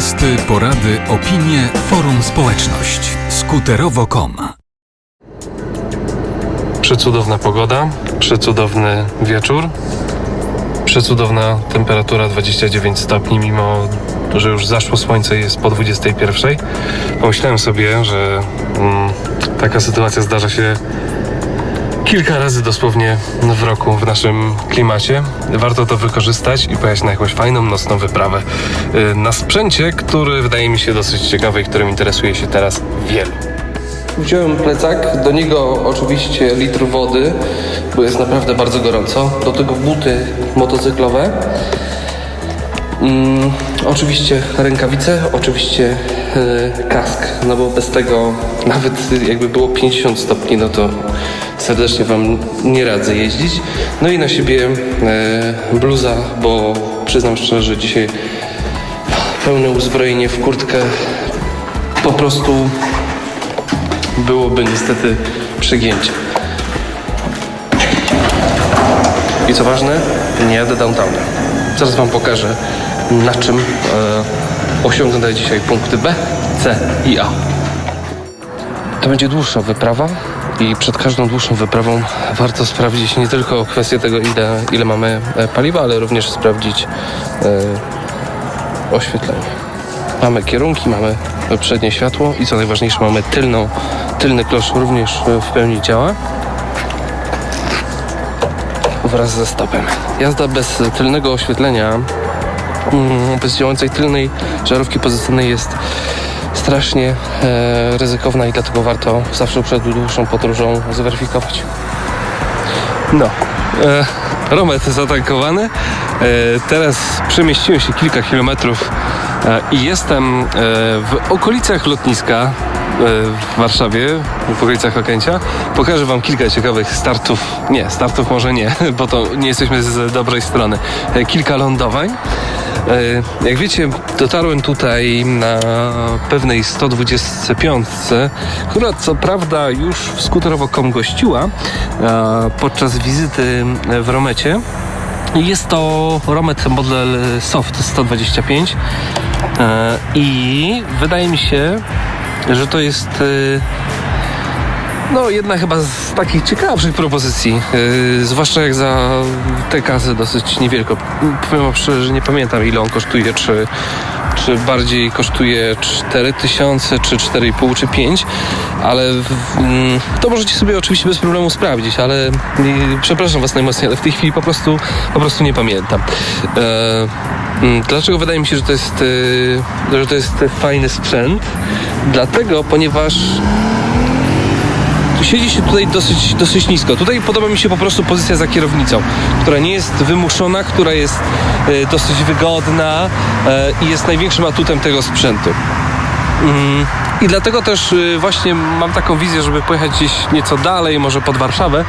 Testy, porady, opinie, forum społeczność. Skuterowo.com Przecudowna pogoda, przecudowny wieczór, przecudowna temperatura 29 stopni, mimo że już zaszło słońce i jest po 21. Pomyślałem sobie, że mm, taka sytuacja zdarza się kilka razy dosłownie w roku w naszym klimacie. Warto to wykorzystać i pojechać na jakąś fajną nocną wyprawę y, na sprzęcie, który wydaje mi się dosyć ciekawy i którym interesuje się teraz wielu. Wziąłem plecak, do niego oczywiście litr wody, bo jest naprawdę bardzo gorąco. Do tego buty motocyklowe. Mm, oczywiście rękawice, oczywiście e, kask, no bo bez tego nawet jakby było 50 stopni, no to serdecznie Wam nie radzę jeździć. No i na siebie e, bluza, bo przyznam szczerze, że dzisiaj pełne uzbrojenie w kurtkę po prostu byłoby niestety przegięcie. I co ważne, nie jadę downtownem. Zaraz Wam pokażę, na czym e, osiągnę dzisiaj punkty B, C i A. To będzie dłuższa wyprawa i przed każdą dłuższą wyprawą warto sprawdzić nie tylko kwestię tego, ile, ile mamy e, paliwa, ale również sprawdzić e, oświetlenie. Mamy kierunki, mamy przednie światło i co najważniejsze mamy tylną, tylny klosz również w pełni działa wraz ze stopem. Jazda bez tylnego oświetlenia, mm, bez działającej tylnej żarówki pozycyjnej jest strasznie e, ryzykowna i dlatego warto zawsze przed dłuższą podróżą zweryfikować. No, e, romet zatankowany. E, teraz przemieściłem się kilka kilometrów e, i jestem e, w okolicach lotniska e, w Warszawie, w okolicach Okęcia. Pokażę Wam kilka ciekawych startów. Nie, startów może nie, bo to nie jesteśmy z dobrej strony. E, Kilka lądowań. E, Jak wiecie, dotarłem tutaj na pewnej 125, która co prawda już w skuterowo.com gościła e, podczas wizyty w Romecie. Jest to Romet model Soft 125 e, i wydaje mi się, że to jest no jedna chyba z takich ciekawszych propozycji, yy, zwłaszcza jak za te kasy dosyć niewielko. Powiem szczerze, że nie pamiętam ile on kosztuje, czy, czy bardziej kosztuje 4000, czy 4,5, czy 5, ale mm, to możecie sobie oczywiście bez problemu sprawdzić, ale yy, przepraszam was najmocniej, ale w tej chwili po prostu, po prostu nie pamiętam. E, mm, Dlaczego wydaje mi się, że to jest, yy, że to jest fajny sprzęt? Dlatego, ponieważ siedzi się tutaj dosyć, dosyć nisko. Tutaj podoba mi się po prostu pozycja za kierownicą, która nie jest wymuszona, która jest e, dosyć wygodna e, i jest największym atutem tego sprzętu. Mm, I dlatego też y, właśnie mam taką wizję, żeby pojechać gdzieś nieco dalej, może pod Warszawę,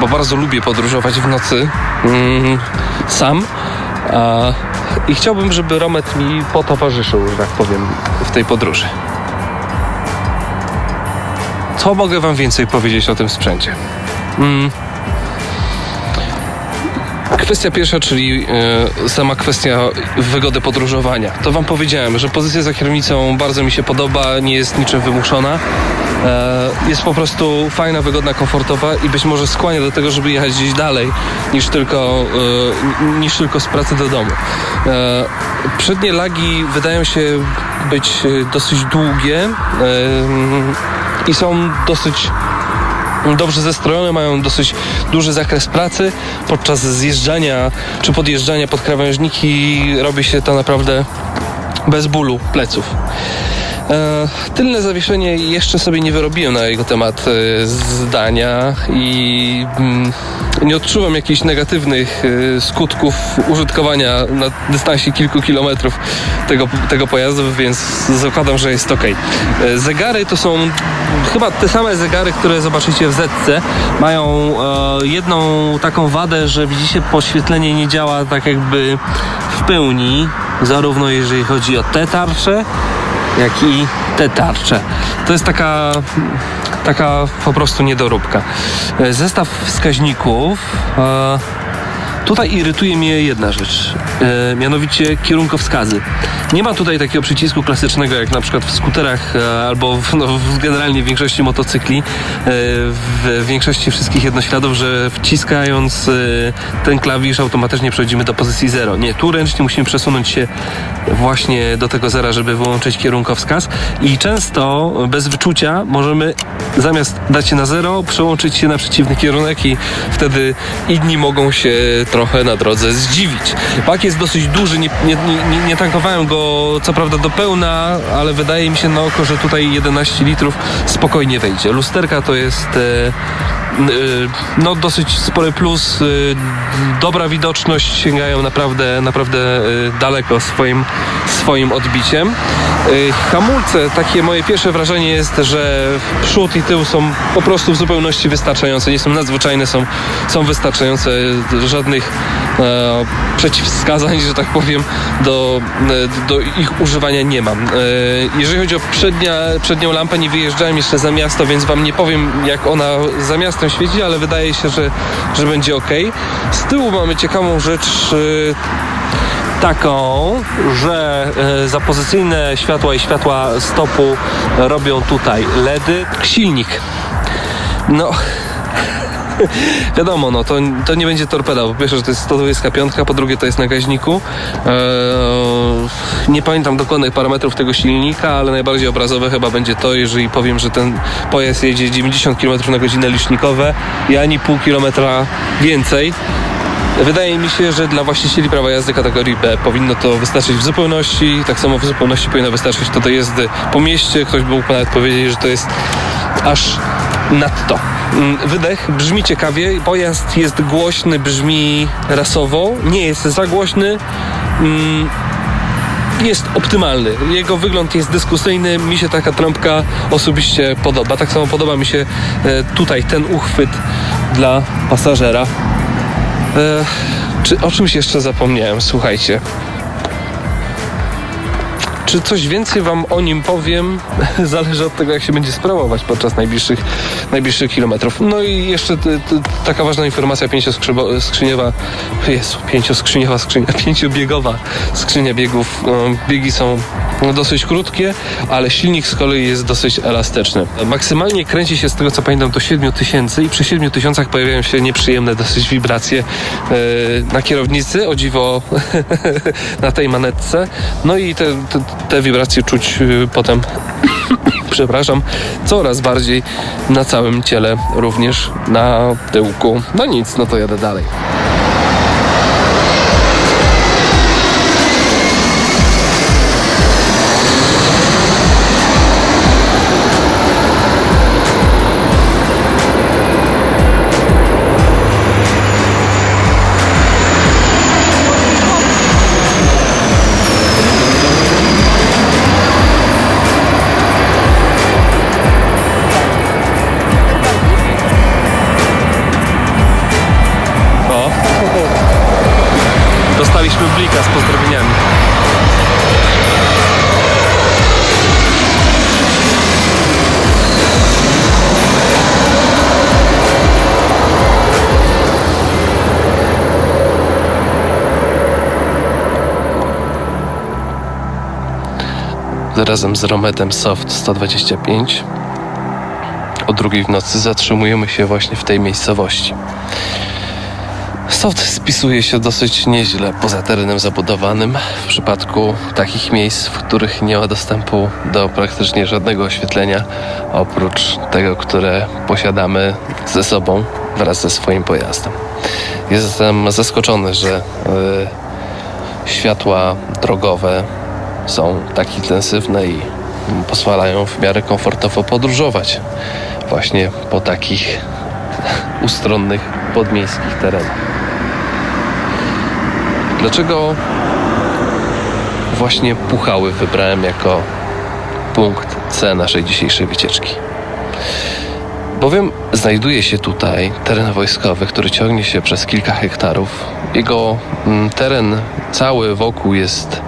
bo bardzo lubię podróżować w nocy mm, sam. I chciałbym, żeby Romet mi potowarzyszył, że tak powiem, w tej podróży. Co mogę Wam więcej powiedzieć o tym sprzęcie? Mm. Kwestia pierwsza, czyli e, sama kwestia wygody podróżowania. To Wam powiedziałem, że pozycja za kierownicą bardzo mi się podoba, nie jest niczym wymuszona. E, jest po prostu fajna, wygodna, komfortowa i być może skłania do tego, żeby jechać gdzieś dalej niż tylko, e, niż tylko z pracy do domu. Przednie lagi wydają się być dosyć długie i są dosyć dobrze zestrojone, mają dosyć duży zakres pracy. Podczas zjeżdżania czy podjeżdżania pod krawężniki robi się to naprawdę bez bólu pleców. E, tylne zawieszenie jeszcze sobie nie wyrobiłem na jego temat e, zdania i mm, nie odczuwam jakichś negatywnych e, skutków użytkowania na dystansie kilku kilometrów tego, tego pojazdu, więc zakładam, że jest ok. E, zegary to są chyba te same zegary, które zobaczycie w Zetce. Mają e, jedną taką wadę, że widzicie, podświetlenie nie działa tak jakby w pełni, zarówno jeżeli chodzi o te tarcze, jak i te tarcze. To jest taka, taka po prostu niedoróbka. E, Zestaw wskaźników. E, Tutaj irytuje mnie jedna rzecz, e, mianowicie kierunkowskazy. Nie ma tutaj takiego przycisku klasycznego, jak na przykład w skuterach e, albo w, no, w generalnie w większości motocykli, e, w większości wszystkich jednośladów, że wciskając e, ten klawisz automatycznie przechodzimy do pozycji zero. Nie, tu ręcznie musimy przesunąć się właśnie do tego zera, żeby wyłączyć kierunkowskaz i często bez wyczucia możemy zamiast dać się na zero, przełączyć się na przeciwny kierunek i wtedy inni mogą się trochę na drodze zdziwić. Bak jest dosyć duży, nie, nie, nie, nie tankowałem go co prawda do pełna, ale wydaje mi się na oko, że tutaj 11 litrów spokojnie wejdzie. Lusterka to jest e, no dosyć spory plus, e, dobra widoczność, sięgają naprawdę, naprawdę e, daleko swoim, swoim odbiciem. Hamulce, takie moje pierwsze wrażenie jest, że przód i tył są po prostu w zupełności wystarczające, nie są nadzwyczajne, są, są wystarczające, żadnych e, przeciwwskazań, że tak powiem, do, e, do ich używania nie mam. E, jeżeli chodzi o przednia, przednią lampę, nie wyjeżdżałem jeszcze za miasto, więc wam nie powiem, jak ona za miastem świeci, ale wydaje się, że, że będzie ok. Z tyłu mamy ciekawą rzecz. e, taką, że e, zapozycyjne światła i światła stopu robią tutaj LEDy. Silnik. No. Wiadomo, no to, to nie będzie torpeda. Po pierwsze, że to jest 125, po drugie to jest na gaźniku. Eee, nie pamiętam dokładnych parametrów tego silnika, ale najbardziej obrazowe chyba będzie to, jeżeli powiem, że ten pojazd jedzie 90 km na godzinę licznikowe i ani pół kilometra więcej. Wydaje mi się, że dla właścicieli prawa jazdy kategorii B powinno to wystarczyć w zupełności. Tak samo w zupełności powinno wystarczyć to do jazdy po mieście. Ktoś by mógł nawet powiedzieć, że to jest aż nadto. Mm, Wydech brzmi ciekawie, pojazd jest głośny, brzmi rasowo, nie jest za głośny. Mm, jest optymalny. Jego wygląd jest dyskusyjny. Mi się taka trąbka osobiście podoba. Tak samo podoba mi się e, tutaj ten uchwyt dla pasażera. E, czy o czymś jeszcze zapomniałem? Słuchajcie. Czy coś więcej wam o nim powiem? Zależy od tego, jak się będzie sprawować podczas najbliższych, najbliższych kilometrów. No i jeszcze t, t, taka ważna informacja pięcioskrzyniewa, Jezu, pięcioskrzyniewa skrzynia, pięciobiegowa skrzynia biegów. No, biegi są dosyć krótkie, ale silnik z kolei jest dosyć elastyczny. Maksymalnie kręci się z tego co pamiętam do 7000 i przy 7000 pojawiają się nieprzyjemne dosyć wibracje e, na kierownicy, o dziwo na tej manetce. No i te, te, te wibracje czuć e, potem przepraszam, coraz bardziej na całym ciele, również na tyłku. No nic, no to jadę dalej. Razem z Romedem Soft 125 o drugiej w nocy zatrzymujemy się właśnie w tej miejscowości. Soft spisuje się dosyć nieźle poza terenem zabudowanym w przypadku takich miejsc, w których nie ma dostępu do praktycznie żadnego oświetlenia oprócz tego, które posiadamy ze sobą wraz ze swoim pojazdem. Jestem zaskoczony, że e, światła drogowe są tak intensywne i pozwalają w miarę komfortowo podróżować właśnie po takich ustronnych podmiejskich terenach. Dlaczego właśnie Puchały wybrałem jako punkt C naszej dzisiejszej wycieczki? Bowiem znajduje się tutaj teren wojskowy, który ciągnie się przez kilka hektarów. Jego mm, teren cały wokół jest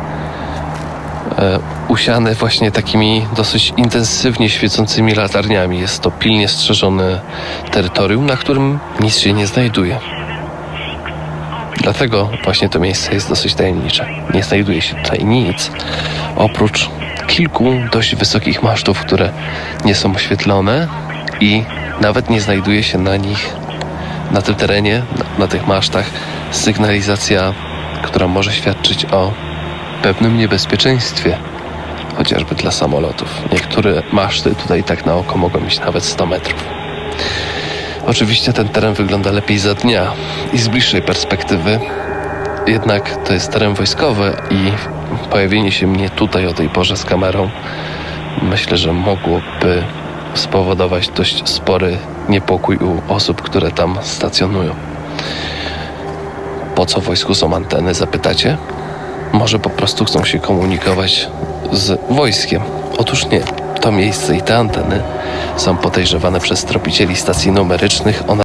e, usiany właśnie takimi dosyć intensywnie świecącymi latarniami. Jest to pilnie strzeżone terytorium, na którym nic się nie znajduje. Dlatego właśnie to miejsce jest dosyć tajemnicze. Nie znajduje się tutaj nic oprócz kilku dość wysokich masztów, które nie są oświetlone i nawet nie znajduje się na nich, na tym terenie, na, na tych masztach sygnalizacja, która może świadczyć o pewnym niebezpieczeństwie, chociażby dla samolotów. Niektóre maszty tutaj tak na oko mogą mieć nawet 100 metrów. Oczywiście ten teren wygląda lepiej za dnia i z bliższej perspektywy. Jednak to jest teren wojskowy i pojawienie się mnie tutaj o tej porze z kamerą myślę, że mogłoby spowodować dość spory niepokój u osób, które tam stacjonują. Po co wojsku są anteny, zapytacie? Może po prostu chcą się komunikować z wojskiem. Otóż nie. To miejsce i te anteny są podejrzewane przez tropicieli stacji numerycznych